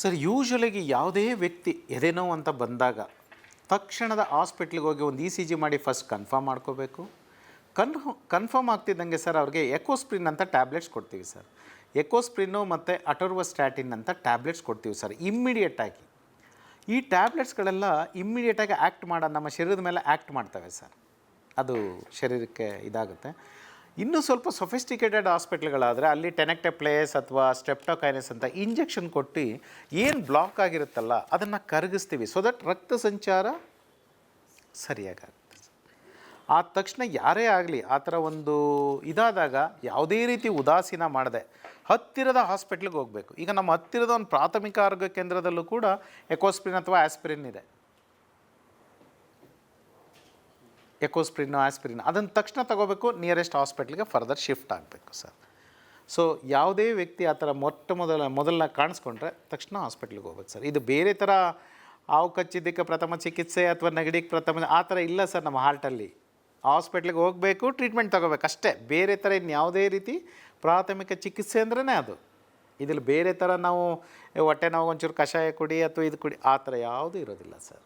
Sir, ಯೂಶ್ವಲಾಗಿ ಯಾವುದೇ ವ್ಯಕ್ತಿ ಎದೆನೋವು ಅಂತ ಬಂದಾಗ ತಕ್ಷಣದ ಹಾಸ್ಪಿಟ್ಲಿಗೆ ಹೋಗಿ ಒಂದು ಇ ಸಿ ಜಿ ಮಾಡಿ ಫಸ್ಟ್ ಕನ್ಫರ್ಮ್ ಮಾಡ್ಕೋಬೇಕು. ಕನ್ಫ, ಕನ್ಫರ್ಮ್ ಆಗ್ತಿದ್ದಂಗೆ ಸರ್ ಅವ್ರಿಗೆ ಎಕೋಸ್ಪ್ರಿನ್ ಅಂತ ಟ್ಯಾಬ್ಲೆಟ್ಸ್ ಕೊಡ್ತೀವಿ ಸರ್. ಎಕೋಸ್ಪ್ರಿನ್ನು ಮತ್ತು ಅಟೋರ್ವಸ್ಟ್ಯಾಟಿನ್ ಅಂತ ಟ್ಯಾಬ್ಲೆಟ್ಸ್ ಕೊಡ್ತೀವಿ ಸರ್ ಇಮ್ಮಿಡಿಯೇಟಾಗಿ ಈ ಟ್ಯಾಬ್ಲೆಟ್ಸ್ಗಳೆಲ್ಲ ಇಮ್ಮಿಡಿಯೇಟಾಗಿ ಆ್ಯಕ್ಟ್ ಮಾಡೋ, ನಮ್ಮ ಶರೀರದ ಮೇಲೆ ಆ್ಯಕ್ಟ್ ಮಾಡ್ತವೆ ಸರ್. ಅದು ಶರೀರಕ್ಕೆ ಇದಾಗುತ್ತೆ. ಇನ್ನೂ ಸ್ವಲ್ಪ ಸೊಫಿಸ್ಟಿಕೇಟೆಡ್ ಹಾಸ್ಪಿಟ್ಲ್ಗಳಾದರೆ ಅಲ್ಲಿ ಟೆನೆಕ್ಟೆಪ್ಲೇಸ್ ಅಥವಾ ಸ್ಟೆಪ್ಟೋಕೈನಸ್ ಅಂತ ಇಂಜೆಕ್ಷನ್ ಕೊಟ್ಟು ಏನು ಬ್ಲಾಕ್ ಆಗಿರುತ್ತಲ್ಲ ಅದನ್ನು ಕರಗಿಸ್ತೀವಿ. ಸೊ ದಟ್ ರಕ್ತ ಸಂಚಾರ ಸರಿಯಾಗುತ್ತೆ ಆದ ತಕ್ಷಣ ಯಾರೇ ಆಗಲಿ ಆ ಥರ ಒಂದು ಇದಾದಾಗ ಯಾವುದೇ ರೀತಿ ಉದಾಸೀನ ಮಾಡದೆ ಹತ್ತಿರದ ಹಾಸ್ಪಿಟ್ಲಿಗೆ ಹೋಗಬೇಕು. ಈಗ ನಮ್ಮ ಹತ್ತಿರದ ಒಂದು ಪ್ರಾಥಮಿಕ ಆರೋಗ್ಯ ಕೇಂದ್ರದಲ್ಲೂ ಕೂಡ ಎಕೋಸ್ಪ್ರಿನ್ ಅಥವಾ ಆಸ್ಪಿರಿನ್ ಇದೆ. ಎಕೋಸ್ಪ್ರಿನ್ನು ಆಸ್ಪ್ರಿನ್, ಅದನ್ನು ತಕ್ಷಣ ತಗೋಬೇಕು ನಿಯರೆಸ್ಟ್ ಹಾಸ್ಪಿಟ್ಲಿಗೆ ಫರ್ದರ್ ಶಿಫ್ಟ್ ಆಗಬೇಕು ಸರ್. ಸೊ ಯಾವುದೇ ವ್ಯಕ್ತಿ ಆ ಥರ ಮೊಟ್ಟ ಮೊದಲ ಮೊದಲನ್ನ ಕಾಣಿಸ್ಕೊಂಡ್ರೆ ತಕ್ಷಣ ಹಾಸ್ಪಿಟ್ಲಿಗೆ ಹೋಗ್ಬೇಕು ಸರ್. ಇದು ಬೇರೆ ಥರ ಹಾವು ಕಚ್ಚಿದ್ದಕ್ಕೆ ಪ್ರಥಮ ಚಿಕಿತ್ಸೆ ಅಥವಾ ನೆಗಡಿಗೆ ಪ್ರಥಮ ಆ ಥರ ಇಲ್ಲ ಸರ್ ನಮ್ಮ ಹಾರ್ಟಲ್ಲಿ ಹಾಸ್ಪಿಟ್ಲಿಗೆ ಹೋಗಬೇಕು ಟ್ರೀಟ್ಮೆಂಟ್ ತೊಗೋಬೇಕು ಅಷ್ಟೇ. ಬೇರೆ ಥರ ಇನ್ನು ಯಾವುದೇ ರೀತಿ ಪ್ರಾಥಮಿಕ ಚಿಕಿತ್ಸೆ ಅಂದ್ರೇ ಅದು. ಇದ್ರಲ್ಲಿ ಬೇರೆ ಥರ ನಾವು ಹೊಟ್ಟೆ ನಾವು ಒಂಚೂರು ಕಷಾಯ ಕುಡಿ ಅಥವಾ ಇದು ಕುಡಿ, ಆ ಥರ ಯಾವುದೂ ಇರೋದಿಲ್ಲ ಸರ್.